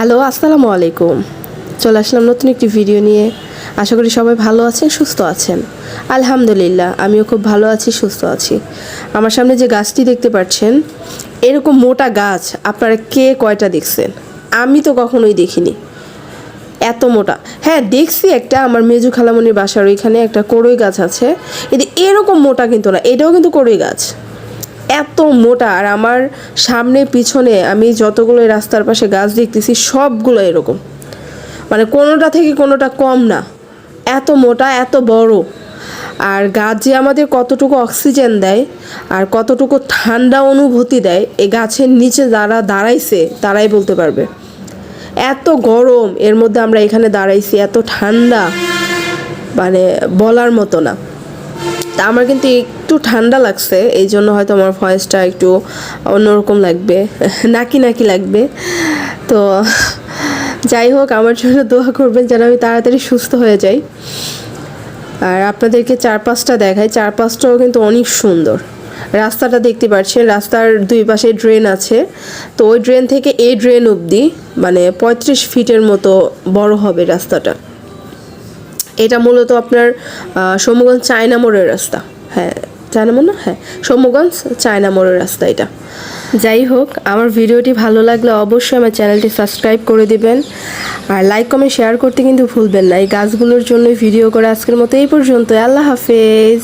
Hello, আসসালামু আলাইকুম। চলে আসলাম নতুন একটি ভিডিও নিয়ে। আশা করি সবাই ভালো আছেন, সুস্থ আছেন। আলহামদুলিল্লাহ, আমিও খুব ভালো আছি, সুস্থ আছি। আমার সামনে যে গাছটি দেখতে পাচ্ছেন, এরকম মোটা গাছ আপনারা কে কয়টা দেখছেন? আমি তো কখনোই দেখিনি। এত মোটা। হ্যাঁ দেখছি একটা, আমার মেজু খালামনির বাসার ওইখানে একটা কড়ই গাছ আছে। কিন্তু এরকম মোটা কিন্তু না, এটাও কিন্তু কড়ই গাছ। এত মোটা আর আমার সামনে পিছনে আমি যতগুলো রাস্তার পাশে গাছ দেখতেছি, সবগুলো এরকম। মানে কোনোটা থেকে কোনোটা কম না। এত মোটা, এত বড়। আর গাছ যে আমাদের কতটুকু অক্সিজেন দেয় আর কতটুকু ঠান্ডা অনুভূতি দেয় এই গাছের নিচে যারা দাঁড়াইছে, তারাই বলতে পারবে। এত গরম, এর মধ্যে আমরা এখানে দাঁড়াইছি, এত ঠান্ডা। মানে বলার মতো না। তা আমার কিন্তু একটু ঠান্ডা লাগছে এই জন্য হয়তো আমার ভয়েসটা একটু অন্যরকম লাগবে, নাকি নাকি লাগবে। তো যাই হোক, আমার জন্য দোয়া করবেন যেন আমি তাড়াতাড়ি সুস্থ হয়ে যাই। আর আপনাদেরকে চার চারপাশটা দেখাই, চারপাশটাও কিন্তু অনেক সুন্দর। রাস্তাটা দেখতে পাচ্ছেন, রাস্তার দুই পাশে ড্রেন আছে। তো ওই ড্রেন থেকে এই ড্রেন অবধি মানে পঁয়ত্রিশ ফিটের মতো বড় হবে রাস্তাটা। এটা মূলত আপনার সমগঞ্জ চায়না মোড়ের রাস্তা। হ্যাঁ চায়না মোড় না? হ্যাঁ সমগঞ্জ চায়না মোড়ের রাস্তা এটা। যাই হোক, আমার ভিডিওটি ভালো লাগলে অবশ্যই আমার চ্যানেলটি সাবস্ক্রাইব করে দিবেন। আর লাইক, কমেন্ট, শেয়ার করতে কিন্তু ভুলবেন না। এই গাছগুলোর জন্যই ভিডিও করে আজকের মতো এই পর্যন্ত আল্লাহ হাফেজ।